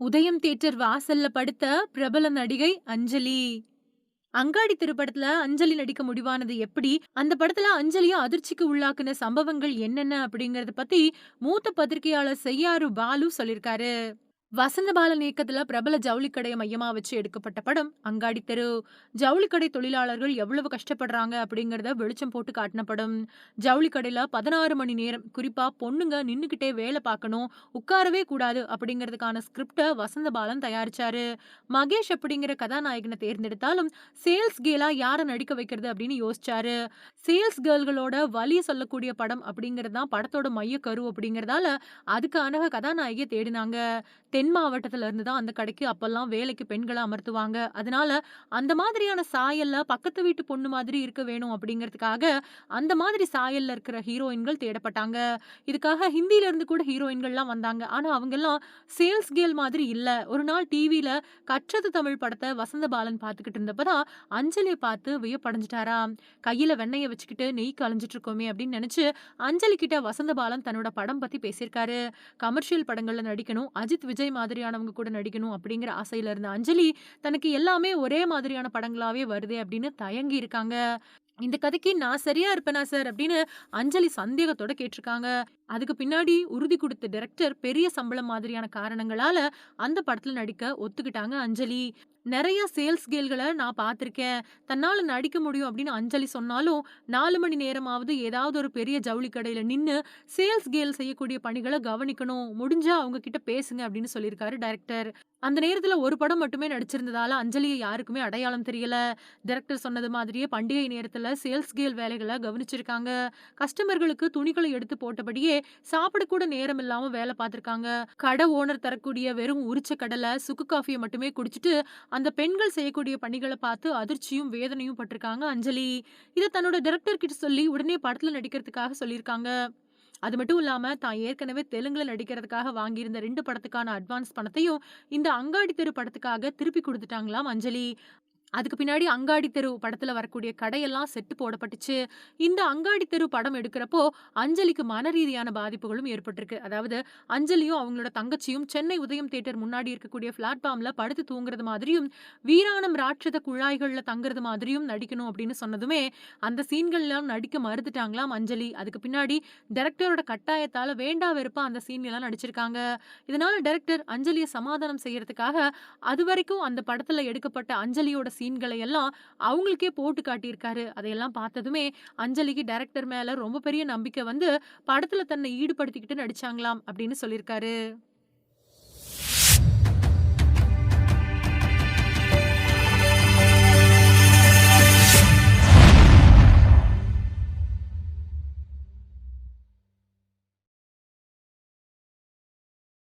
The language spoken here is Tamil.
உதயம் தியேட்டர் வாசல்ல படுத்த பிரபல நடிகை அஞ்சலி. அங்காடி திரைப்படத்துல அஞ்சலி நடிக்க முடிவானது எப்படி? அந்த படத்துல அஞ்சலியை அதிர்ச்சிக்கு உள்ளாக்குன சம்பவங்கள் என்னென்ன? அப்படிங்கறத பத்தி மூத்த பத்திரிகையாளர் செய்யாறு பாலு சொல்லியிருக்காரு. வசந்தபாலன் இயக்கத்துல பிரபல ஜவுளி மையமா வச்சு எடுக்கப்பட்ட படம் அங்காடி தெரு. ஜவுளி கடை தொழிலாளர்கள் எவ்வளவு கஷ்டப்படுறாங்க அப்படிங்கறத வெளிச்சம் போட்டு காட்டின படம். ஜவுளி கடையில 16 மணி நேரம் குறிப்பா பொண்ணுங்க நின்னுகிட்டே வேலை பார்க்கணும், உட்காரவே கூடாது அப்படிங்கிறதுக்கான ஸ்கிரிப்ட வசந்தபாலன் தயாரிச்சாரு. மகேஷ் அப்படிங்கிற கதாநாயகன தேர்ந்தெடுத்தாலும் சேல்ஸ் கேலா யாரை நடிக்க வைக்கிறது அப்படின்னு யோசிச்சாரு. சேல்ஸ் கேர்ள்களோட வலிய சொல்லக்கூடிய படம் அப்படிங்கிறது தான் படத்தோட கரு அப்படிங்கிறதால அதுக்கான கதாநாயகியை தேடினாங்க. தென் மாவட்டத்துல இருந்து தான் அந்த கடைக்கு அப்பெல்லாம் வேலைக்கு பெண்களை அமர்த்துவாங்க. அதனால அந்த மாதிரியான சாயல்ல பக்கத்து வீட்டு பொண்ணு மாதிரி இருக்க வேணும் அப்படிங்கிறதுக்காக அந்த மாதிரி சாயல்ல இருக்கிற ஹீரோயின்கள் தேடப்பட்டாங்க. இதுக்காக ஹிந்தில இருந்து கூட ஹீரோயின்கள்லாம் வந்தாங்க. ஆனா அவங்கெல்லாம் சேல்ஸ் கேல் மாதிரி இல்ல. ஒரு நாள் டிவியில கற்றது தமிழ் படத்த வசந்தபாலன் பார்த்துக்கிட்டு இருந்தப்பதான் அஞ்சலியை பார்த்து வியப்படைஞ்சுட்டாராம். கையில வெண்ணெய வச்சுக்கிட்டு நெய் கலைஞ்சிட்டு இருக்கோமே அப்படின்னு நினைச்சு அஞ்சலி கிட்ட வசந்தபாலன் தன்னோட படம் பத்தி பேசியிருக்காரு. கமர்ஷியல் படங்கள்ல நடிக்கணும், அஜித், விஜய் மாதிரியானவங்க கூட நடிக்கணும் அப்படிங்கிற ஆசையில இருந்த அஞ்சலி தனக்கு எல்லாமே ஒரே மாதிரியான படங்களாவே வருதே அப்படின்னு தயங்கி இருக்காங்க. இந்த கதைக்கு நான் சரியா இருப்பேனா சார்? அப்படின்னு அஞ்சலி சந்தேகத்தோட கேட்டிருக்காங்க. அதுக்கு பின்னாடி உறுதி கொடுத்த டைரக்டர் பெரிய சம்பளம் மாதிரியான காரணங்களால அந்த படத்துல நடிக்க ஒத்துக்கிட்டாங்க அஞ்சலி. நிறைய சேல்ஸ் கேள்களை நான் பார்த்திருக்கேன். தன்னால நடிக்க முடியும் அப்படின்னு அஞ்சலி சொன்னாலும் நாலு மணி நேரமாவது ஏதாவது ஒரு பெரிய ஜவுளி கடையில் நின்னு சேல்ஸ் கேல் செய்யக்கூடிய பணிகளை கவனிக்கணும். முடிஞ்சா அவங்க கிட்ட பேசுங்க அப்படின்னு சொல்லியிருக்காரு டைரக்டர். அந்த நேரத்துல ஒரு படம் மட்டுமே நடிச்சிருந்ததால அஞ்சலிய யாருக்குமே அடையாளம் தெரியல. டைரக்டர் சொன்னது மாதிரியே பண்டிகை நேரத்துல சேல்ஸ் கேல் வேலைகளை கவனிச்சிருக்காங்க. கஸ்டமர்களுக்கு துணிகளை எடுத்து போட்டபடியே சாப்பிட கூட நேரம் இல்லாம வேலை பார்த்துருக்காங்க கடை ஓனர் தரக்கூடிய வெறும் உரிச்ச கடல, சுக்கு காஃபிய மட்டுமே குடிச்சிட்டு அந்த பெண்கள் செய்யக்கூடிய பணிகளை பார்த்து அதிர்ச்சியும், வேதனையும் பட்டிருக்காங்க அஞ்சலி. இதை தன்னோட டைரக்டர் கிட்ட சொல்லி உடனே படத்துல நடிக்கிறதுக்காக சொல்லியிருக்காங்க. அது மட்டும் இல்லாம தான் ஏற்கனவே தெலுங்குல நடிக்கிறதுக்காக வாங்கியிருந்த ரெண்டு படத்துக்கான அட்வான்ஸ் பணத்தையும் இந்த அங்காடி தெரு படத்துக்காக திருப்பி கொடுத்துட்டாங்களாம் அஞ்சலி. அதுக்கு பின்னாடி அங்காடி தெரு படத்துல வரக்கூடிய கடையெல்லாம் செட்டு போடப்பட்டுச்சு. இந்த அங்காடி தெரு படம் எடுக்கிறப்போ அஞ்சலிக்கு மனரீதியான பாதிப்புகளும் ஏற்பட்டிருக்கு. அதாவது அஞ்சலியும் அவங்களோட தங்கச்சியும் சென்னை உதயம் தேட்டர் முன்னாடி இருக்கக்கூடிய பிளாட்ஃபார்ம்ல படுத்து தூங்குறது மாதிரியும், வீராணம் ராட்சத குழாய்கள்ல தங்குறது மாதிரியும் நடிக்கணும் அப்படின்னு சொன்னதுமே அந்த சீன்கள்லாம் நடிக்க மறுத்துட்டாங்களாம் அஞ்சலி. அதுக்கு பின்னாடி டைரக்டரோட கட்டாயத்தால வேண்டா வெறுப்பா அந்த சீன்லலாம் நடிச்சிருக்காங்க. இதனால டைரக்டர் அஞ்சலியை சமாதானம் செய்யறதுக்காக அது வரைக்கும் அந்த படத்துல எடுக்கப்பட்ட அஞ்சலியோட சீன்களை எல்லாம் அவங்களுக்கே போட்டு காட்டியிருக்காரு. அதையெல்லாம் பார்த்ததுமே அஞ்சலிக்கு டைரக்டர் மேல ரொம்ப பெரிய நம்பிக்கை வந்து படத்துல தன்னை ஈடுபடுத்திக்கிட்டு நடிச்சாங்களாம் அப்படின்னு சொல்லியிருக்காரு.